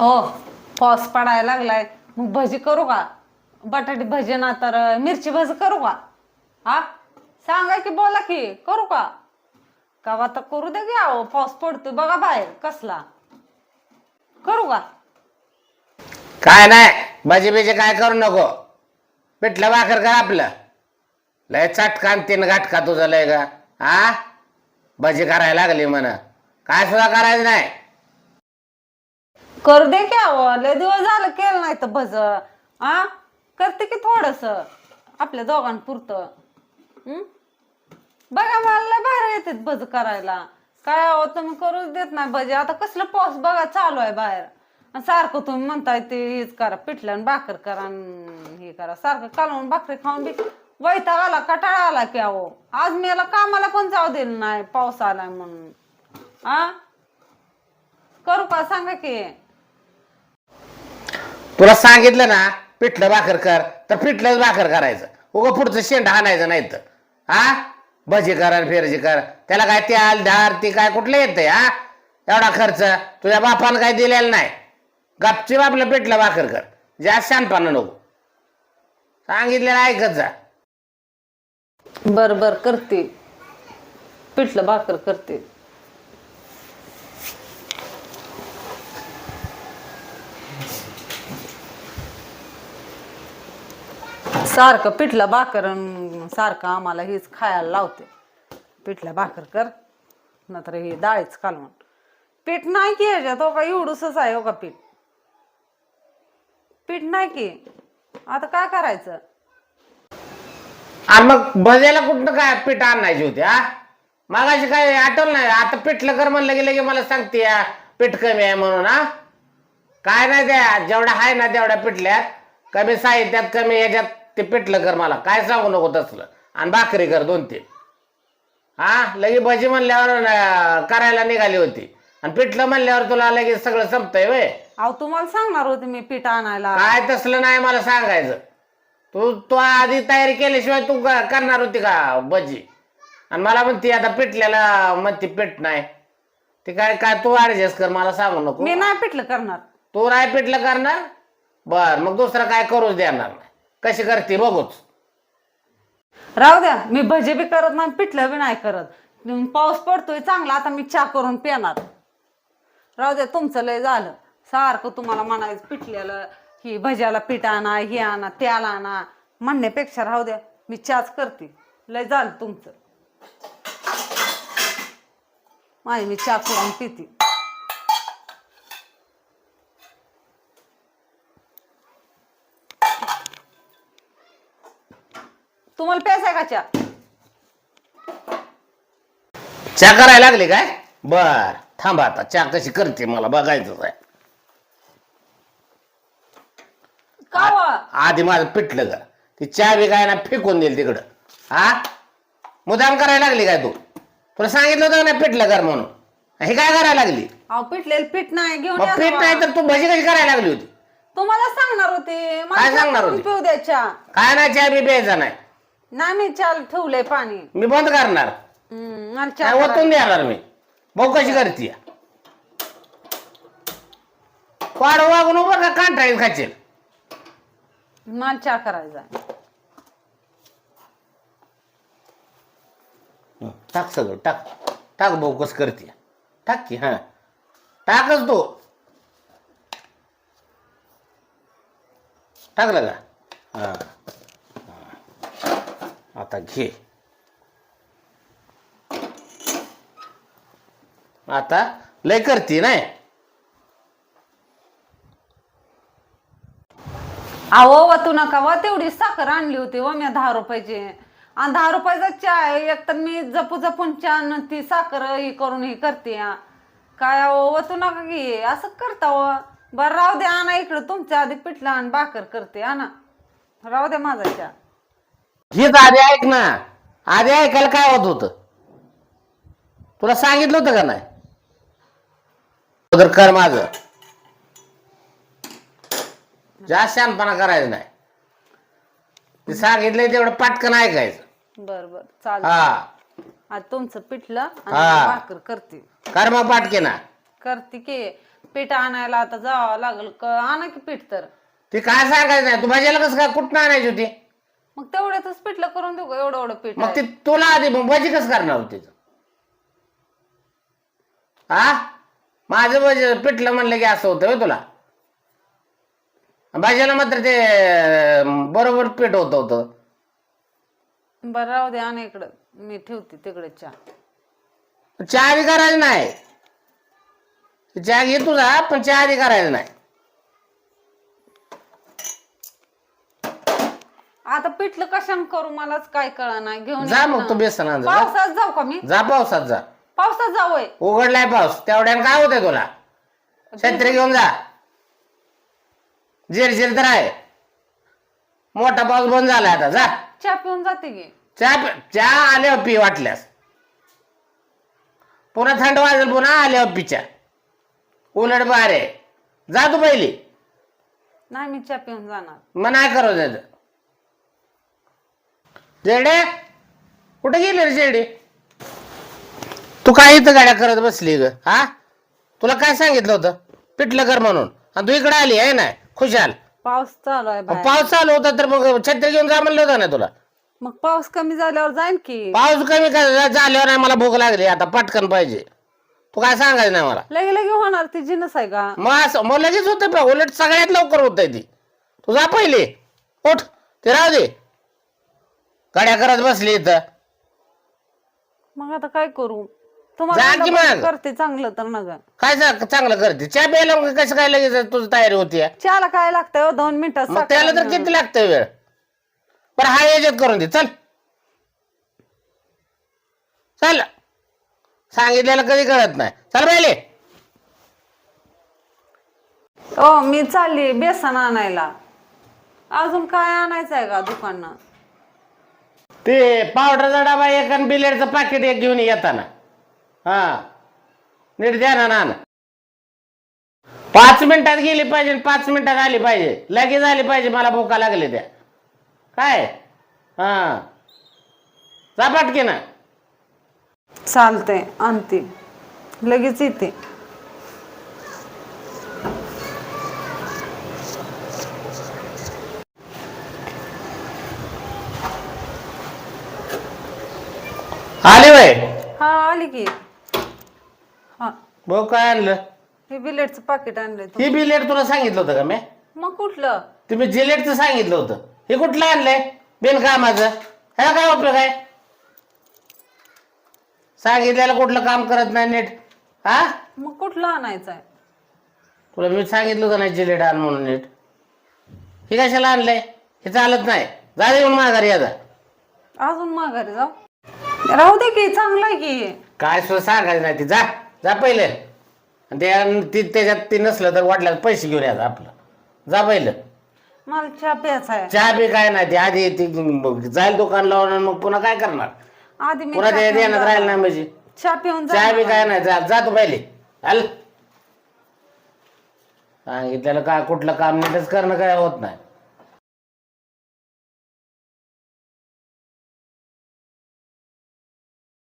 हो पाऊस पडायला लागलाय. मग भजी करू का? बटाटे भजी ना तर मिरची भजी करू का? हा? सांगा की बोला की करू का? का तर करू दे घ्या पाऊस पडतोय बघा बाहेर कसला. करू का? काय नाही भजी बिजी काय करू नको. पिठलं भाकर का आपलं. लय चटका आणि तीन घाटका तुझं लय ग. हा? भजी करायला लागली म्हण. काय सुद्धा करायचं नाही. कर दे की अहो लय दिवस झालं केलं नाही तर भज. आ? करते की थोडस आपल्या दोघांपुरतं. हं? बघा मला लय बाहेर येते भज करायला. काय अहो तुम्ही करूच देत नाही भजी. आता कसलं पाऊस बघा चालू आहे बाहेर. आणि सारखं तुम्ही म्हणताय ते हेच करा पिठलं आणि भाकर करा आणि हे करा. सारखं कालवून भाकरी खाऊन बी वैताग आला कटाळा आला की अहो. आज मी याला कामाला पण जाऊ दिलं नाही पाऊस आलाय म्हणून. आ? करू का सांगा की? तुला सांगितलं ना पिठलं भाकर कर तर पिठलंच भाकर करायचं. उगं पुढचं शेंड आणायचं नाही तर हा? भजी कर आणि फेरजी कर. त्याला काय त्याल धार ती काय कुठलं येतंय हा? एवढा खर्च तुझ्या बापानं काय दिलेला नाही. गपची बापलं पिठलं भाकर कर. जास्त शानपानं नको. सांगितलेलं ऐकत जा. बर बर करते. पिठलं भाकर करते. सारखं पिठलं भाकर अन सारखं आम्हाला हेच खायला लावते. पिठलं भाकर कर नंतर ही डाळीच कालवण पीठ नाही की ह्याच्यात हो का? एवढूसच आहे हो का पीठ? पीठ नाही की. आता काय करायचं? आणि मग भज्याला कुठं काय पीठ आणायची होती हा? मागाशी काय आठवलं नाही? आता पिठलं कर म्हणलं की लगे मला सांगते या पीठ कमी आहे म्हणून हा? काय नाही त्या जेवढा आहे ना तेवढ्या पिठल्यात कमी साहित्यात कमी याच्यात ते पिठलं कर मला. काय सांगू नको तसलं. आणि भाकरी कर दोन तीन. हा? लगे भजी म्हणल्यावर करायला निघाली होती. आणि पिठलं म्हणल्यावर तुला लगेच सगळं संपतंय वय अहो तुम्हाला सांगणार होते मी पीठ आणायला. काय तसलं नाही मला सांगायचं. तू तू आधी तयारी केल्याशिवाय तू क- करणार होती का भजी? आणि मला म्हणते आता पिटल्याला म्हणते पीठ नाही. ते काय काय तू ऍडजस्ट कर मला सांगू नको. मी नाही पिठलं करणार. तू नाही पिठलं करणार? बर मग दुसरं काय करूच देणार नाही. कशी करते बघूच. राहू द्या मी भजे बी करत नाही पिठलं बी नाही करत. पाऊस पडतोय चांगला आता मी चहा करून पिणार. राहू द्या तुमचं लय झालं. सारखं तुम्हाला म्हणायचं पिठल्याला ही भज्याला पीठ आणा हे आणा त्याला आणा. म्हणण्यापेक्षा राहू द्या मी चहाच करते. लय झालं तुमचं. माझी मी चहा करून पिते. तुम्हाला प्यायचा का चहा चहा करायला लागली काय? बर थांबा आता. चहा कशी करते मला बघायचं आहे. का व? आधी माझं पिटलं का ती चहा बी काय ना फेकून देईल तिकडं. हा? मुदाम करायला लागली काय तू? तुला सांगितलं होतं ना पिटलं कर म्हणून. हे काय करायला लागली? अहो पिठलेलं पीठ नाही घेऊन मग पीठ. नाही तर तू भजी कशी करायला लागली होती? तुम्हाला सांगणार होते. मला काय सांगणार होती? पिऊ द्यायच्या काय नाही चहा बी प्यायचा नाही. नाही मी चाल ठेवलंय पाणी. मी बंद करणार. हम्म, मला चहा काय करायचा. ओतून देणार मी. भाऊ कशी करते? वाढ वागून उभं का कांटाळीत खाचेल. मला चहा करायचा हं, टाक सगळं टाक. टाक भाऊ कसं करते. टाक की हा. टाकच तो. टाकलं का? हा. आता घे. आता लय करते नाही. अहो वा तू नका वा तेवढी साखर आणली होती व मी दहा रुपयाची. आणि दहा रुपयाचा चहा एक तर मी जपू जपून चहा न ती साखर ही करून ही करते. काय अहो व तू नका घे असं करता व. बरं राहू दे आणा इकडं तुमच्या आधी पिठलं आणि भाकर करते आणा. राहू दे माझा चहा. हेच आधी ऐक ना. आधी ऐकायला काय होत होत? तुला सांगितलं होतं का नाही? अगोदर कर माझ. जास्त शानपणा करायचं नाही. ते सांगितलंय तेवढं पाटकन ऐकायचं. बर बर चालेल. हा. आज तुमचं पिठलं आणि हा. भाकर करते. कर मग पाटके ना. करते की पीठ आणायला आता जावं लागल. क आणा की पीठ तर. ती काय सांगायचं नाही? तू भाजीला कसं काय कुठं आणायची होती? मग तेवढ्यातच पिठलं करून देऊ का? एवढं एवढं पीठ मग आहे. ती तुला आधी मग भाजी कसं करणार होती? हा माझं भाजी पिठलं म्हणलं की असं होतं होय तुला? भाजीला मात्र ते अं, बरोबर पीठ होत होतं. बरं राहू दे आणा इकडं. मी ठेवते तिकडे चहा. चहा बी करायचं नाही. चहा घे तुझा पण चहा बी करायचं नाही. आता पिठलं कशाने करू? मलाच काय कळा नाही घेऊन जा या मग ना. तू बेसन आण जा. जा. पावसात जाऊ का मी? जा पावसात जा. पावसात जाऊय उघडलाय पाऊस. तेवढ्यानं काय होतंय तुला? छत्री घेऊन जा. झिरझिर तर आहे. मोठा पाऊस बंद झालाय आता. जा. चहा पिऊन जाते की. चहा पि- चहा आल्यावर पी वाटल्यास. पुन्हा थंड वाजेल पुन्हा आल्यावर पिच्या उलट बारे. जा तू पहिली. नाही मी चहा पिऊन जाणार. मग नाही करू देत जेडे? कुठे गेली रे जेडी? तू काय इथं गाड्या करत बसली ग हा? तुला काय सांगितलं होतं? पिठलं कर म्हणून. आणि तू इकडे आली आहे ना? खुशाल पाऊस चालू आहे मग बाहेर. पाऊस चालू होता तर मग छत्री घेऊन जा म्हणलं होतं ना तुला. मग पाऊस कमी झाल्यावर जाईन की. पाऊस कमी का- झाल्यावर नाही मला भूक लागली आता पटकन पाहिजे. तू काय सांगायचं नाही मला. लगे लगे होणार ती जिनस आहे का? मग असं मग लगेच होतं पा उलट सगळ्यात लवकर होत ती. तू जा पहिले. उठ. ते राहू दे. गाड्या करत बसली इथं. मग आता काय करू? जा की तुम्हाला मग. करते चांगलं तर ना ग काय चा- चांगलं करते? चहा प्यायला मग कसं काय लगेच तुझी तयारी होती चहाला काय लागतंय हो? दोन मिनिटात मग त्याला तर किती लागतंय वेळ? पण हा याच्यात करून दे. चल. चल. सांगितलेलं कधी कळत नाही. चल पहिले हो मी चालली बेसन आणायला. अजून काय आणायचं आहे का दुकाननं ते पावडरचा डबा एक आणि बिलेडचं पाकिट एक घेऊन येताना. हा. नीट द्या ना पाच मिनिटात गेली पाहिजे पाच मिनिटात आली पाहिजे. लगेच आली पाहिजे मला भूका लागली त्या. काय? हा. जा पाटकी ना चालतंय आणते. लगेच येते. आली वय? हा आली की. हा. भाऊ काय आणलं. हे बिलेटचं पाकिट आणलंय तू ही बिलेट तुला सांगितलं होतं का मी? मग कुठलं? तुम्ही जिलेटचं सांगितलं होतं. हे कुठलं आणलंय? बिनकामाचं. ह्याला काय उपयोग आहे? सांगितलेलं कुठलं काम करत नाही नीट. हा? मग कुठलं आणायचं आहे? तुला मी सांगितलं होतं नाही जिलेट आण म्हणून नीट. हे कशाला आणलंय? हे चालत नाही. जा येऊन माघारी आता अजून माघारी जाऊ. राहू दे की चांगलं आहे की. काय सुद्धा सांगायचं नाही ती. जा जा पहिले. आणि ते आणि ती त्याच्यात ते नसलं तर वाटलं तर पैसे घेऊन यायचं आपलं. जा पहिलं. मला चहा प्यायचा आहे. चहा बी काय नाही ती आधी ती मग जाईल दुकान लावून आणि मग पुन्हा काय करणार? आधी मी पुन्हा ते देण्यात राहिलं नाही म्हणजे. चहा पिऊन चहा बी काय नाही जा जा तू पहिले. चाल सांगितलेलं काय कुठलं काम नीटच करणं काय होत नाही.